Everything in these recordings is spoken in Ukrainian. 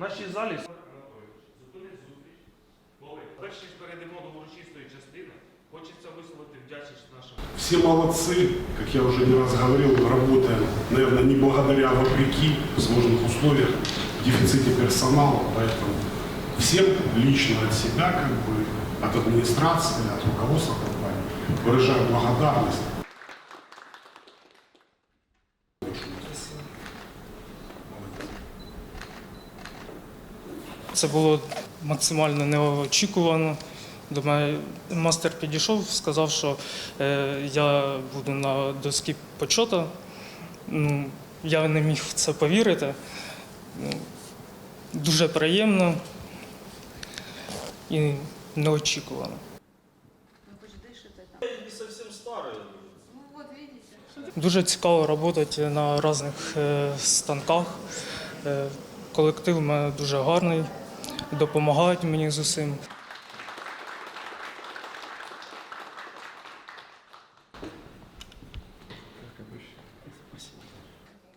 нашій залі Зупинить зустріч. Добре. Перш ніж перейдемо до урочистої частини, хочеться висловити вдячність нашим Все молодцы, как я уже не раз говорил, работаем, наверное, не благодаря, а вопреки в сложных условиях, в дефиците персонала, поэтому всем лично от себя, как бы, от администрации, от руководства компании выражаю благодарность. Це було максимально неочікувано. До мене мастер підійшов, сказав, що е, я буду на доскі почота. Ну, я не міг в це повірити. Ну, дуже приємно і неочікувано. Ну, вы же дышите там. не совсем старый. Ну вот видите. Дуже цікаво працювати на різних е, станках. Е, Колектив у мене дуже гарний, допомагають мені з усім.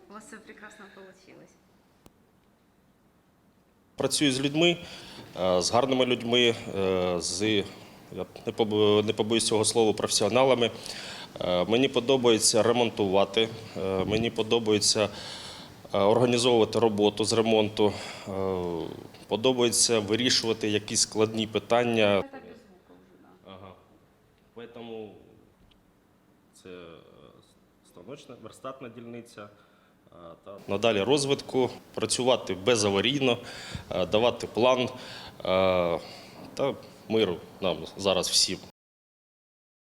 У вас все прекрасно получилось. Працюю з людьми, е, з гарними людьми, е, з я не побо- не побоюсь цього слова професіоналами. Е, Мені подобається ремонтувати, мені подобається організовувати роботу з ремонту, е, подобається вирішувати якісь складні питання. Ага. Поэтому це е, станочна верстатна дільниця. е, надалі розвитку, працювати безаварійно, е, давати план е, та миру нам зараз всім.